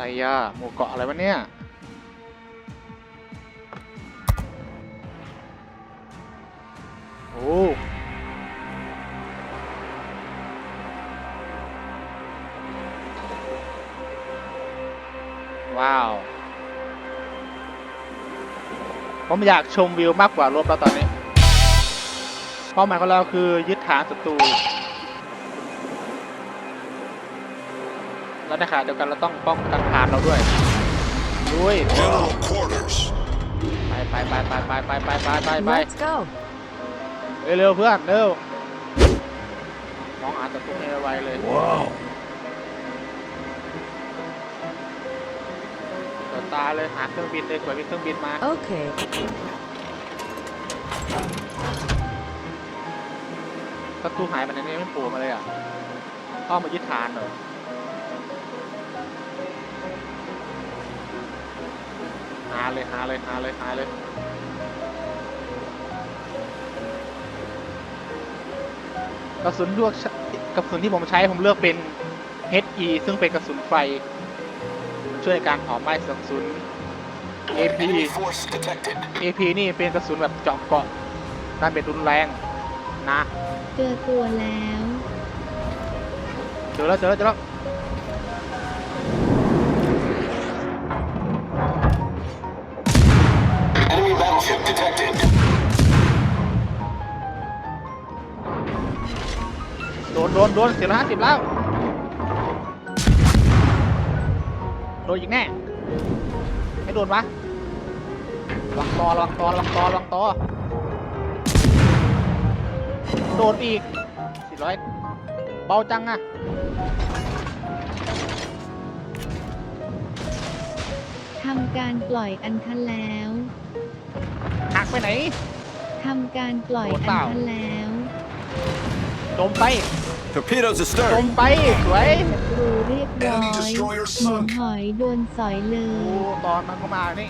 อะไรอะหมู่เกาะอะไรวะเนี่ย โอ้ว้าว ผมอยากชมวิวมากกว่ารบแล้วตอนนี้ เป้าหมายของเราคือยึดฐานศัตรู แล้วในขณะเดียวกันเราต้องป้องกันฐานเราด้วยด้วย General quarters. ไปไปไปไปไปไปไปไปไปไป Let's go. เร็วๆเพื่อนเร็วมองหาศัตรูให้ไวๆเลย Wow. ต่อตาเลยหาเครื่องบินเลยกว่ามีเครื่องบินมา Okay. ศัตรูหายไปไหนเนี่ยไม่โผล่มาเลยอะเข้ามายึดฐานเหรอ เลยหาเลยหาเลยหาเลยกระสุนลวกกระสุนที่ผมใช้ผมเลือกเป็น HE ซึ่งเป็นกระสุนไฟ ช่วยในการเผาไหม้กระสุน AP Enemy force detected. AP นี่เป็นกระสุนแบบเจาะเกาะด้านเป็นรุนแรงนะ เจอตัวแล้ว เจอแล้วเจอแล้วเจอแล้ว ดนโดนโดนเสียละห้าสิบแล้วโดนอีกแน่ไม่โดนวะระวังตอระวังตอระวังตอระวังตอโดนอีกสี่ร้อยเบาจังอะทำการปล่อยอันทันแล้วหักไปไหนทำการปล่อยโดนอันเปล่าทันแล้วจมไป Torpedoes จ astern. มไปสวยรูเรียบร้อย Enemy destroyer หมู sunk หอยโดนสอยเลโอ้ย ตอนมันก็มานี่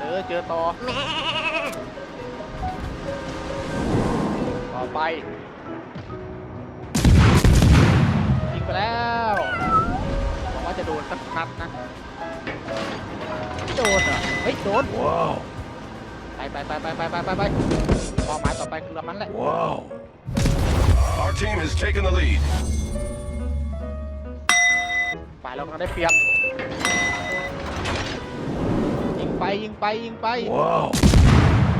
เออเจอต่อต่อไปยิงไปแล้วหวังว่าจะโดนสักนัดนะไม่โดนเหรอเฮ้ยโดน Wow. ไปไปไปไปไปไปไปไปเป้าหมายต่อไปคือลำนั้นแหละ Wow. Our team has taken the lead. ฝ่ายเรากำลังได้เปรียบ ยิงไปยิงไปยิงไป Wow.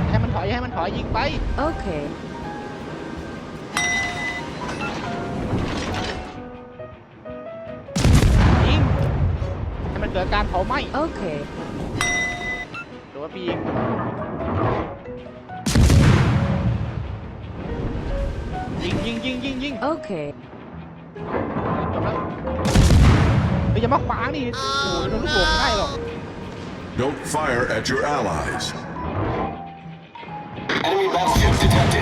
ให้มันถอยให้มันถอยยิงไป Okay. ยิง ให้มันเกิดการเผาไหม้ Okay. หรือว่าพี่ยิงยิง ยิงยิงยิง Okay. จบแล้วเฮ้ยอย่ามาขวางดิโอ้โหโดนลูกหลงง่ายหรอก Don't fire at your allies. Enemy battleship detected.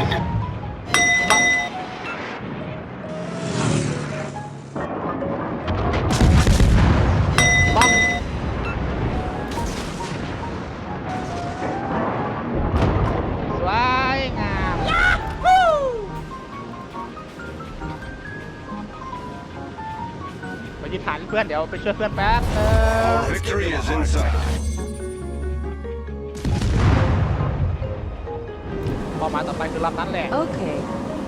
ดฐานเพื่อนเดี๋ยวไปช่วยเพื่อนแป๊บเออ Victory is in sight. เป้าหมายต่อไปคือลำนั้นแหละ Okay.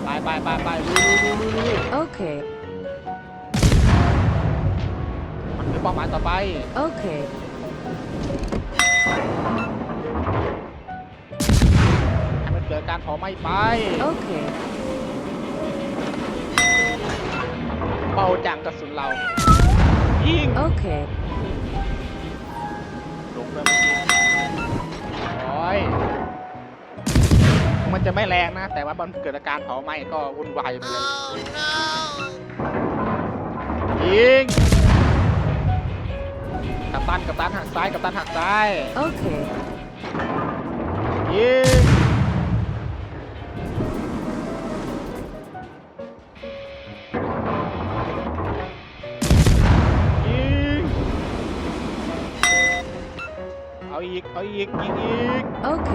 ไปไปไปไปลุยลุยลุยลุยลุย Okay. มันคือเป้าหมายต่อไป Okay. ให้มันเกิดการเผาไหม้ไป Okay. เบาจังกระสุนเรา ยิง Okay. ลงเลยเมื่อกี้โอ้ยมันจะไม่แรงนะ แต่ว่ามันเกิดอาการเผาไหม้ก็วุ่นวายไปเลยยิงกับตันกับตันหักซ้ายกับตันหักซ้าย Okay. ยิง อีก เอาอีก ยิงอีก โอเค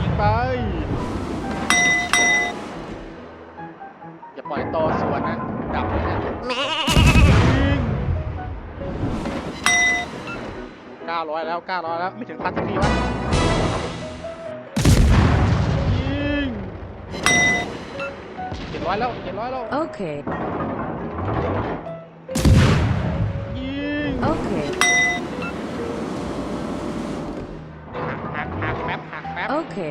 ยิงไป อย่าปล่อยต่อสวนนะ ดับเลยนะยิงเก้าร้อยแล้วเก้าร้อยแล้ว ไม่ถึงพันสักทีวะ ยิงเจ็ดร้อยแล้วเจ็ดร้อยแล้ว โอเค เขา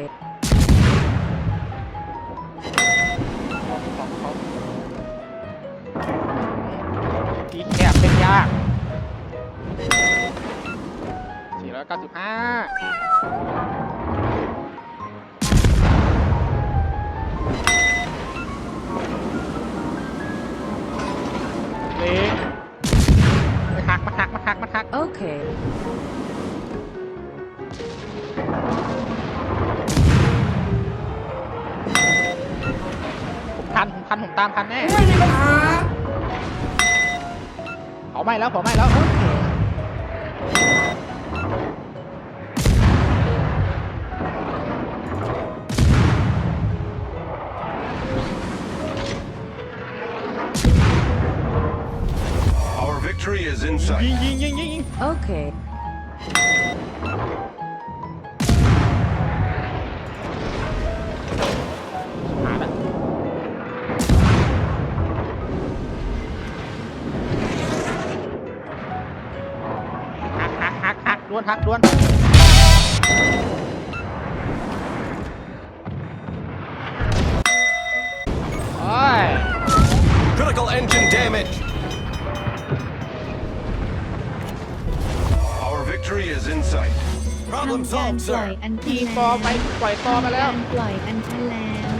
ทีแคบเป็นยาก 495 เล็งมันหักมันหักมันหักมันหัก Okay. ผมทั นผมทันผมตามทันแน่เผาไหม้แล้วเผาไหม้แล้ว กหักดวนหักดวนโอ้ย Critical engine damage. Our victory is in sight. ทำการปล่อยอันทัทีนฟอแล้วร์ไปปล่อยฟอร์มาแล้วการปล่อยอันทันแล้ว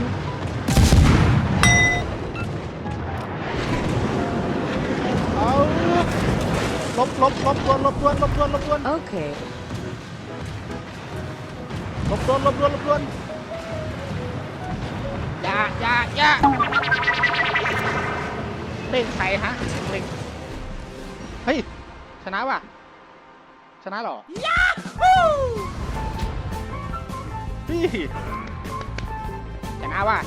เอา ลบลบลบดวนลบดวนลบดวนลบดวน Okay. ลบดวนลบดวนลบดวนอย่าอย่าอย่าเล่นใครฮะเล่นเฮ้ย ชนะว่ะ ชนะเหรอ ยาฮูพี่ชนะว่ะ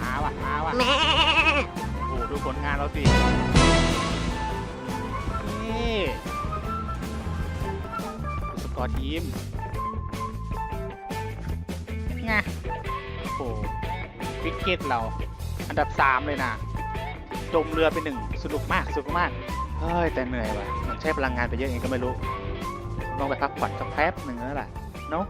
มาว่ะมาว่ะโอ้โหดูผลงานเราสิ สกอร์ทีมไงโอ้โหวิกเก็ตเรา อันดับ 3 เลยนะ จมเรือไปหนึ่งสนุกมาก สนุกมาก เฮ้ย แต่เหนื่อยว่ะ มันใช้พลังงานไปเยอะเองก็ไม่รู้ ลองไปพักผ่อนสักแป๊บหนึ่งแล้วล่ะ เนาะ